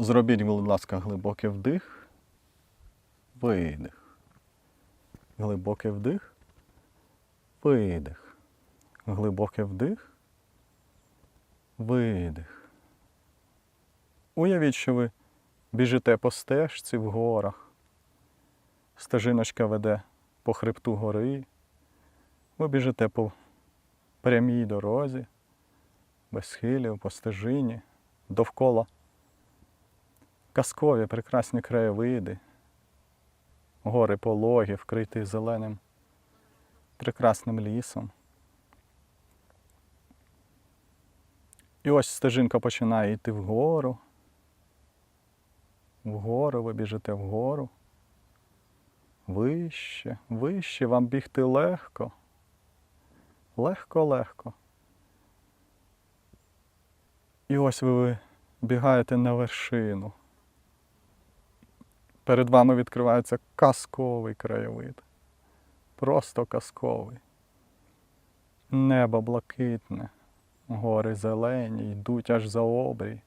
Зробіть, будь ласка, глибокий вдих, видих. Глибокий вдих, видих. Глибокий вдих, видих. Уявіть, що ви біжите по стежці в горах. Стежиночка веде по хребту гори. Ви біжите по прямій дорозі, без схилів, по стежині, довкола казкові прекрасні краєвиди, гори пологі, вкриті зеленим, прекрасним лісом. І ось стежинка починає йти вгору. Вгору ви біжите вгору. Вище, вище, вам бігти легко. Легко-легко. І ось ви бігаєте на вершину. Перед вами відкривається казковий краєвид. Просто казковий. Небо блакитне, гори зелені, йдуть аж за обрій.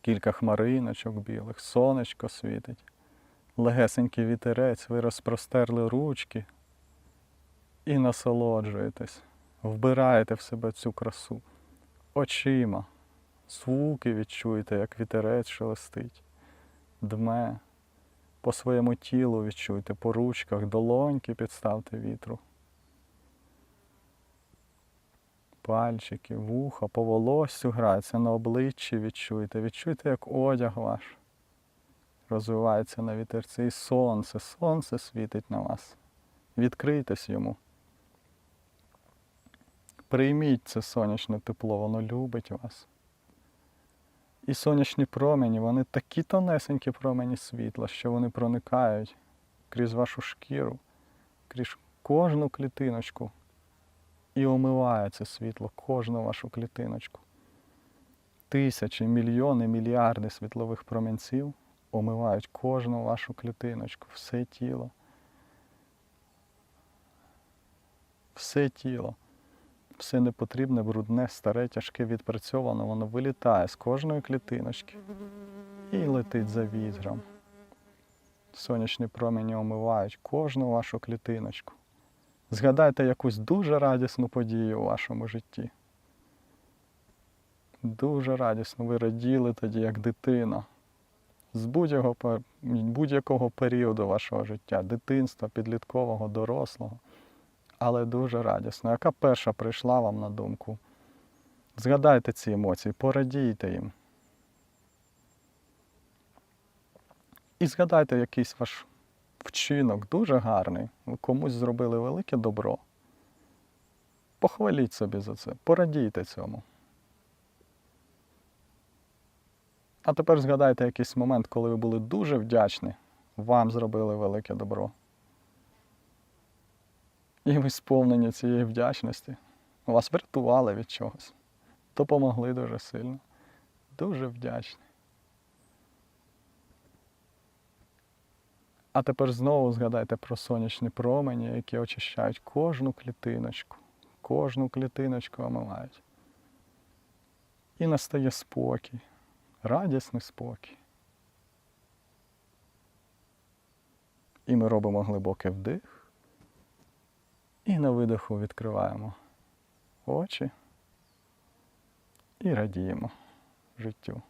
Кілька хмариночок білих, сонечко світить, легесенький вітерець, ви розпростерли ручки і насолоджуєтесь, вбираєте в себе цю красу очима. Звуки відчуєте, як вітерець шелестить, дме, по своєму тілу відчуйте, по ручках, долоньки підставте вітру. Пальчики, вуха, по волоссю грається, на обличчі відчуйте. Відчуйте, як одяг ваш розвивається на вітерці. І сонце, сонце світить на вас. Відкрийтесь йому. Прийміть це сонячне тепло, воно любить вас. І сонячні промені, вони такі тонесенькі промені світла, що вони проникають крізь вашу шкіру, крізь кожну клітиночку і омиває це світло, кожну вашу клітиночку. Тисячі, мільйони, мільярди світлових промінців омивають кожну вашу клітиночку, все тіло. Все тіло все непотрібне, брудне, старе, тяжке, відпрацьоване, воно вилітає з кожної клітиночки і летить за вітром. Сонячні промені омивають кожну вашу клітиночку. Згадайте якусь дуже радісну подію у вашому житті. Дуже радісно ви раділи тоді, як дитина. З будь-якого, будь-якого періоду вашого життя, дитинства, підліткового, дорослого але дуже радісно. Яка перша прийшла вам на думку? Згадайте ці емоції, порадійте їм. І згадайте якийсь ваш вчинок дуже гарний. Ви комусь зробили велике добро. Похваліть собі за це, порадійте цьому. А тепер згадайте якийсь момент, коли ви були дуже вдячні, вам зробили велике добро. І ви сповнені цієї вдячності. Вас врятували від чогось. Допомогли дуже сильно. Дуже вдячні. А тепер знову згадайте про сонячні промені, які очищають кожну клітиночку. Кожну клітиночку омивають. І настає спокій, радісний спокій. І ми робимо глибокий вдих. І на видоху відкриваємо очі і радіємо життю.